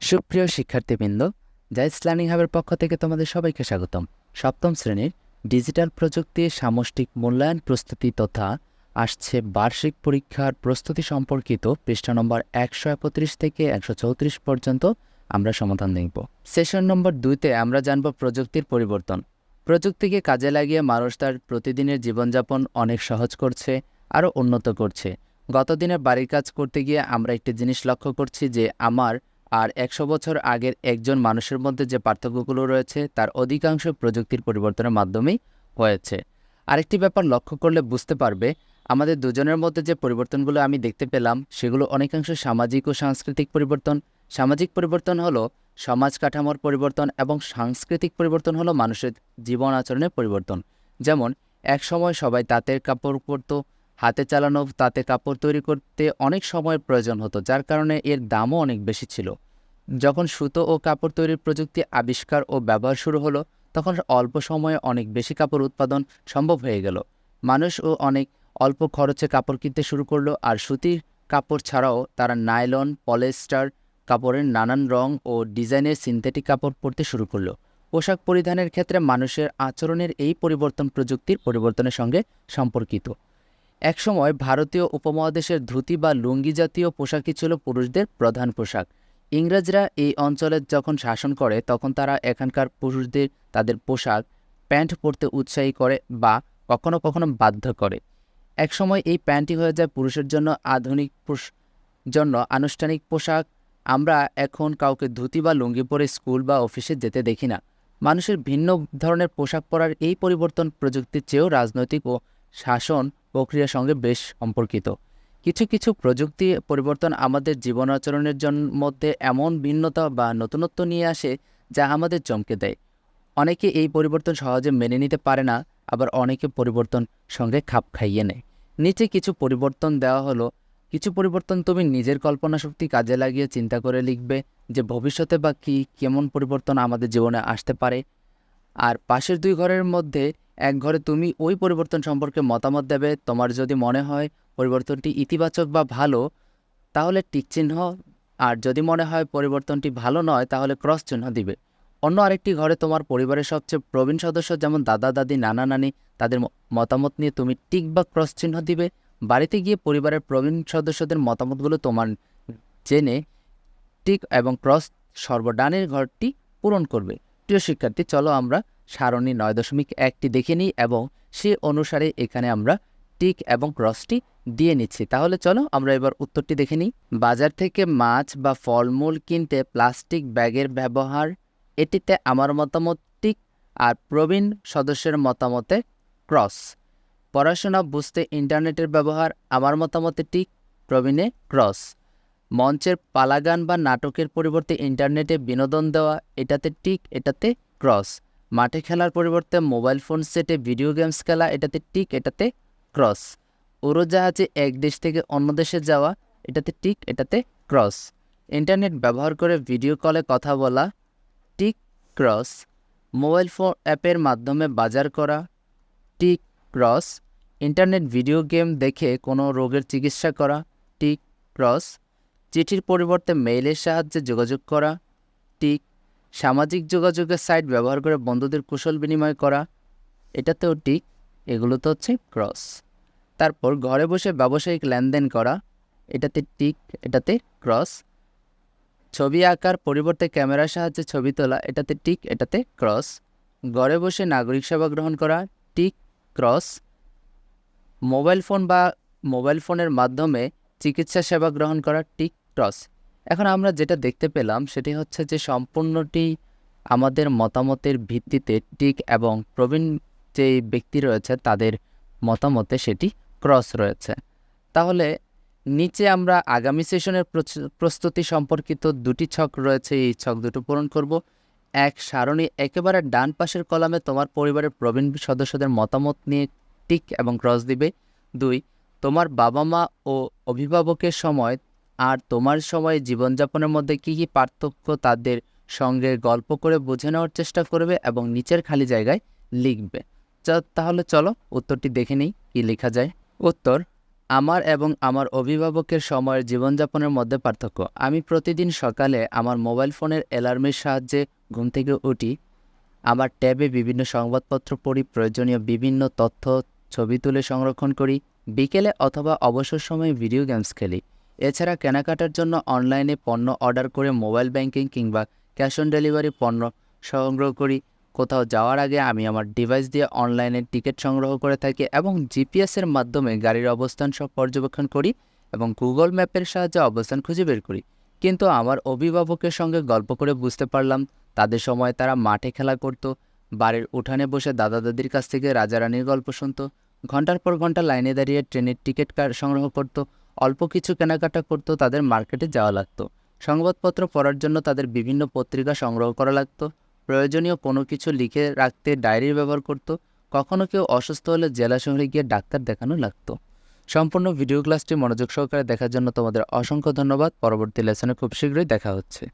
সুপ্রিয় শিক্ষার্থীবৃন্দ জাইস লার্নিং হাবের পক্ষ থেকে তোমাদের সবাইকে স্বাগতম। সপ্তম শ্রেণির ডিজিটাল প্রযুক্তির সামষ্টিক মূল্যায়ন, প্রস্তুতি তথা আসছে বার্ষিক পরীক্ষার প্রস্তুতি সম্পর্কিত পৃষ্ঠা নম্বর একশো একত্রিশ থেকে একশো চৌত্রিশ পর্যন্ত আমরা সমাধান দেখব। সেশন নম্বর দুইতে আমরা জানব প্রযুক্তির পরিবর্তন। প্রযুক্তিকে কাজে লাগিয়ে মানুষ তার প্রতিদিনের জীবনযাপন অনেক সহজ করছে, আরও উন্নত করছে। গতদিনে বাড়ির কাজ করতে গিয়ে আমরা একটি জিনিস লক্ষ্য করছি যে, আমার আর একশো বছর আগের একজন মানুষের মধ্যে যে পার্থক্যগুলো রয়েছে, তার অধিকাংশ প্রযুক্তির পরিবর্তনের মাধ্যমেই হয়েছে। আরেকটি ব্যাপার লক্ষ্য করলে বুঝতে পারবে, আমাদের দুজনের মধ্যে যে পরিবর্তনগুলো আমি দেখতে পেলাম, সেগুলো অনেকাংশ সামাজিক ও সাংস্কৃতিক পরিবর্তন। সামাজিক পরিবর্তন হলো সমাজ কাঠামোর পরিবর্তন এবং সাংস্কৃতিক পরিবর্তন হলো মানুষের জীবন আচরণের পরিবর্তন। যেমন এক সময় সবাই তাঁতের কাপড় পরতো হাতে চালানো, তাতে কাপড় তৈরি করতে অনেক সময়ের প্রয়োজন হতো, যার কারণে এর দামও অনেক বেশি ছিল। যখন সুতো ও কাপড় তৈরির প্রযুক্তি আবিষ্কার ও ব্যবহার শুরু হলো, তখন অল্প সময়ে অনেক বেশি কাপড় উৎপাদন সম্ভব হয়ে গেল। মানুষ ও অনেক অল্প খরচে কাপড় কিনতে শুরু করল, আর সুতির কাপড় ছাড়াও তারা নাইলন পলেস্টার কাপড়ের নানান রং ও ডিজাইনের সিনথেটিক কাপড় পরতে শুরু করল। পোশাক পরিধানের ক্ষেত্রে মানুষের আচরণের এই পরিবর্তন প্রযুক্তির পরিবর্তনের সঙ্গে সম্পর্কিত। একসময় ভারতীয় উপমহাদেশের ধুতি বা লুঙ্গি জাতীয় পোশাকই ছিল পুরুষদের প্রধান পোশাক। ইংরেজরা এই অঞ্চলে যখন শাসন করে, তখন তারা এখানকার পুরুষদের তাদের পোশাক, প্যান্ট পরতে উৎসাহী করে বা কখনো কখনো বাধ্য করে। একসময় এই প্যান্টই হয়ে যায় পুরুষের জন্য আধুনিক জন্য আনুষ্ঠানিক পোশাক। আমরা এখন কাউকে ধুতি বা লুঙ্গি পরে স্কুল বা অফিসে যেতে দেখি না। মানুষের ভিন্ন ধরনের পোশাক পরার এই পরিবর্তন প্রযুক্তির চেয়েও রাজনৈতিক ও শাসন প্রক্রিয়ার সঙ্গে বেশ সম্পর্কিত। কিছু কিছু প্রযুক্তি পরিবর্তন আমাদের জীবন আচরণের জন, মধ্যে এমন ভিন্নতা বা নতুনত্ব নিয়ে আসে যা আমাদের চমকে দেয়। অনেকে এই পরিবর্তন সহজে মেনে নিতে পারে না, আবার অনেকে পরিবর্তন সঙ্গে খাপ খাইয়ে নেয়। নিচে কিছু পরিবর্তন দেওয়া হলো। কিছু পরিবর্তন তুমি নিজের কল্পনা শক্তি কাজে লাগিয়ে চিন্তা করে লিখবে যে ভবিষ্যতে বা কী, কেমন পরিবর্তন আমাদের জীবনে আসতে পারে। আর পাশের দুই ঘরের মধ্যে এক ঘরে তুমি ওই পরিবর্তন সম্পর্কে মতামত দেবে। তোমার যদি মনে হয় পরিবর্তনটি ইতিবাচক বা ভালো, তাহলে টিক চিহ্ন। আর যদি মনে হয় পরিবর্তনটি ভালো নয়, তাহলে ক্রস চিহ্ন দিবে। অন্য আরেকটি ঘরে তোমার পরিবারের সবচেয়ে প্রবীণ সদস্য যেমন দাদা, দাদি, নানা, নানি, তাদের মতামত নিয়ে তুমি টিক বা ক্রস চিহ্ন দিবে। বাড়িতে গিয়ে পরিবারের প্রবীণ সদস্যদের মতামতগুলো তোমার জেনে টিক এবং ক্রস সর্বডানের ঘরটি পূরণ করবে। প্রিয় শিক্ষার্থী, চলো আমরা সারণী নয় দশমিক একটি দেখে নিই এবং সে অনুসারে এখানে আমরা টিক এবং ক্রসটি দিয়ে নিচ্ছি। তাহলে চলো আমরা এবার উত্তরটি দেখে নিই। বাজার থেকে মাছ বা ফলমূল কিনতে প্লাস্টিক ব্যাগের ব্যবহার, এটিতে আমার মতামত টিক আর প্রবীণ সদস্যের মতামতে ক্রস। পড়াশোনা বুঝতে ইন্টারনেটের ব্যবহার, আমার মতামতে টিক, প্রবীণে ক্রস। মঞ্চের পালাগান বা নাটকের পরিবর্তে ইন্টারনেটে বিনোদন দেওয়া, এটাতে টিক এটাতে ক্রস। মাঠে খেলার পরিবর্তে মোবাইল ফোন সেটে ভিডিও গেমস খেলা, এটাতে টিক এটাতে ক্রস। উড়োজাহাজে এক দেশ থেকে অন্য দেশে যাওয়া, এটাতে টিক এটাতে ক্রস। ইন্টারনেট ব্যবহার করে ভিডিও কলে কথা বলা টিক ক্রস। মোবাইল ফোন অ্যাপের মাধ্যমে বাজার করা tick cross. Internet video game দেখে কোনো রোগের চিকিৎসা করা টিক ক্রস। চিঠির পরিবর্তে মেইলের সাহায্যে যোগাযোগ করা টিক সামাজিক যোগাযোগের সাইট ব্যবহার করে বন্ধুদের কুশল বিনিময় করা, এটাতেও টিক এগুলো তো হচ্ছে ক্রস। তারপর ঘরে বসে ব্যবসায়িক লেনদেন করা, এটাতে টিক এটাতে ক্রস। ছবি আঁকার পরিবর্তে ক্যামেরার সাহায্যে ছবি তোলা, এটাতে টিক এটাতে ক্রস। ঘরে বসে নাগরিক সেবা গ্রহণ করা টিক ক্রস। মোবাইল ফোন বা মোবাইল ফোনের মাধ্যমে চিকিৎসা সেবা গ্রহণ করা টিক ক্রস এখন আমরা যেটা দেখতে পেলাম সেটি হচ্ছে যে সম্পূর্ণটি আমাদের মতামতের ভিত্তিতে টিক এবং প্রবীণ যে ব্যক্তি রয়েছে তাদের মতামতে সেটি ক্রস রয়েছে। তাহলে নিচে আমরা আগামী সেশনের প্রস্তুতি সম্পর্কিত দুটি ছক রয়েছে, এই ছক দুটো পূরণ করব। এক সারণী একেবারে ডান পাশের কলামে তোমার পরিবারের প্রবীণ সদস্যদের মতামত নিয়ে টিক এবং ক্রস দিবে। দুই, তোমার বাবা মা ও অভিভাবকের সময় আর তোমার সময় জীবনযাপনের মধ্যে কী কী পার্থক্য তাদের সঙ্গে গল্প করে বুঝে নেওয়ার চেষ্টা করবে এবং নিচের খালি জায়গায় লিখবে? তাহলে চলো উত্তরটি দেখে নিই, কী লেখা যায়? উত্তর, আমার এবং আমার অভিভাবকের সময়ের জীবনযাপনের মধ্যে পার্থক্য। আমি প্রতিদিন সকালে আমার মোবাইল ফোনের অ্যালার্মের সাহায্যে ঘুম থেকে উঠি। আমার ট্যাবে বিভিন্ন সংবাদপত্র পড়ি, প্রয়োজনীয় বিভিন্ন তথ্য, ছবি তুলে সংরক্ষণ করি। বিকেলে অথবা অবসর সময়ে ভিডিও গেমস খেলি। এছাড়া কেনাকাটার জন্য অনলাইনে পণ্য অর্ডার করে মোবাইল ব্যাংকিং কিংবা ক্যাশ অন ডেলিভারি পণ্য সংগ্রহ করি। কোথাও যাওয়ার আগে আমি আমার ডিভাইস দিয়ে অনলাইনে টিকিট সংগ্রহ করে থাকি এবং জিপিএসের মাধ্যমে গাড়ির অবস্থান সব পর্যবেক্ষণ করি এবং গুগল ম্যাপের সাহায্যে অবস্থান খুঁজে বের করি। কিন্তু আমার অভিভাবকের সঙ্গে গল্প করে বুঝতে পারলাম, তাদের সময় তারা মাঠে খেলা করত, বাড়ির উঠানে বসে দাদা দাদির কাছ থেকে রাজা রানীর গল্প শুনত, ঘণ্টার পর ঘণ্টা লাইনে দাঁড়িয়ে ট্রেনের টিকিট সংগ্রহ করত অল্প কিছু কেনাকাটা করতো, তাদের মার্কেটে যাওয়া লাগতো। সংবাদপত্র পড়ার জন্য তাদের বিভিন্ন পত্রিকা সংগ্রহ করা লাগতো। প্রয়োজনীয় কোনো কিছু লিখে রাখতে ডায়েরির ব্যবহার করত। কখনও কেউ অসুস্থ হলে জেলা শহরে গিয়ে ডাক্তার দেখানো লাগতো। সম্পূর্ণ ভিডিও ক্লাসটি মনোযোগ সহকারে দেখার জন্য তোমাদের অসংখ্য ধন্যবাদ। পরবর্তী লেসনে খুব শীঘ্রই দেখা হচ্ছে।